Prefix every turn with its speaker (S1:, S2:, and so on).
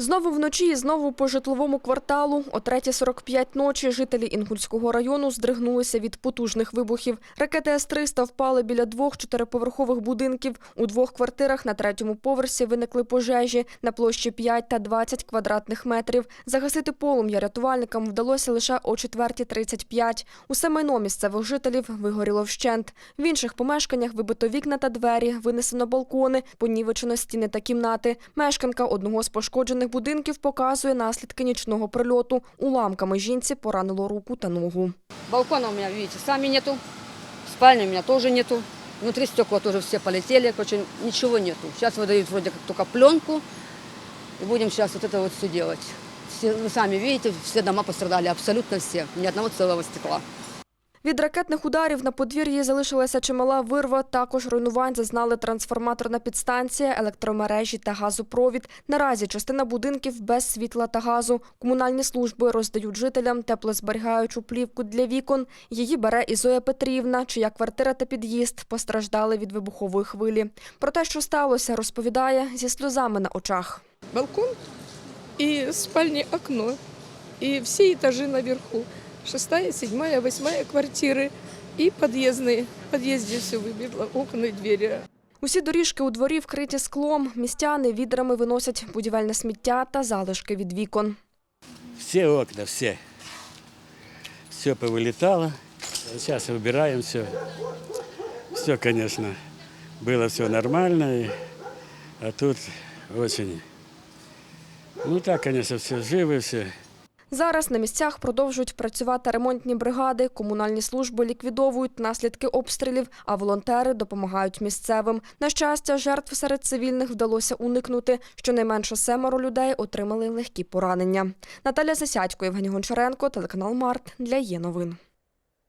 S1: Знову вночі і знову по житловому кварталу. О 3.45 ночі жителі Інгульського району здригнулися від потужних вибухів. Ракети С-300 впали біля двох чотириповерхових будинків. У двох квартирах на третьому поверсі виникли пожежі на площі 5 та 20 квадратних метрів. Загасити полум'я рятувальникам вдалося лише о 4.35. Усе майно місцевих жителів вигоріло вщент. В інших помешканнях вибито вікна та двері, винесено балкони, понівечено стіни та кімнати. Мешканка одного з пошкоджених будинків показує наслідки нічного прильоту. Уламками жінці поранило руку та ногу.
S2: Балкона у меня, видите, сами нету. Спальни у меня тоже нету. Внутри стекла тоже все полетели. Короче, ничего нету. Сейчас выдают вроде как только пленку. И будем сейчас вот это вот все делать. Все, вы сами видите, все дома пострадали, абсолютно все. Ни одного целого стекла.
S1: Від ракетних ударів на подвір'ї залишилася чимала вирва. Також руйнувань зазнали трансформаторна підстанція, електромережі та газопровід. Наразі частина будинків без світла та газу. Комунальні служби роздають жителям теплозберігаючу плівку для вікон. Її бере і Зоя Петрівна, чия квартира та під'їзд постраждали від вибухової хвилі. Про те, що сталося, розповідає зі сльозами на очах.
S3: балкон и спальни окно. И все этажи наверху Шестая, седьмая, восьмая квартиры и подъездные. В подъезде все выбило, окна и двери.
S1: Усі доріжки у дворі вкриті склом. Містяни відрами виносять будівельне сміття та залишки від вікон.
S4: Все окна, все. Все повылетало. Сейчас убираем все. Все, конечно, было все нормально. и- А тут очень... Ну так, конечно, все живы, все.
S1: Зараз на місцях продовжують працювати ремонтні бригади, комунальні служби ліквідовують наслідки обстрілів, а волонтери допомагають місцевим. На щастя, жертв серед цивільних вдалося уникнути. Щонайменше семеро людей отримали легкі поранення. Наталя Засядько, Євгеній Гончаренко, телеканал Март для є новин.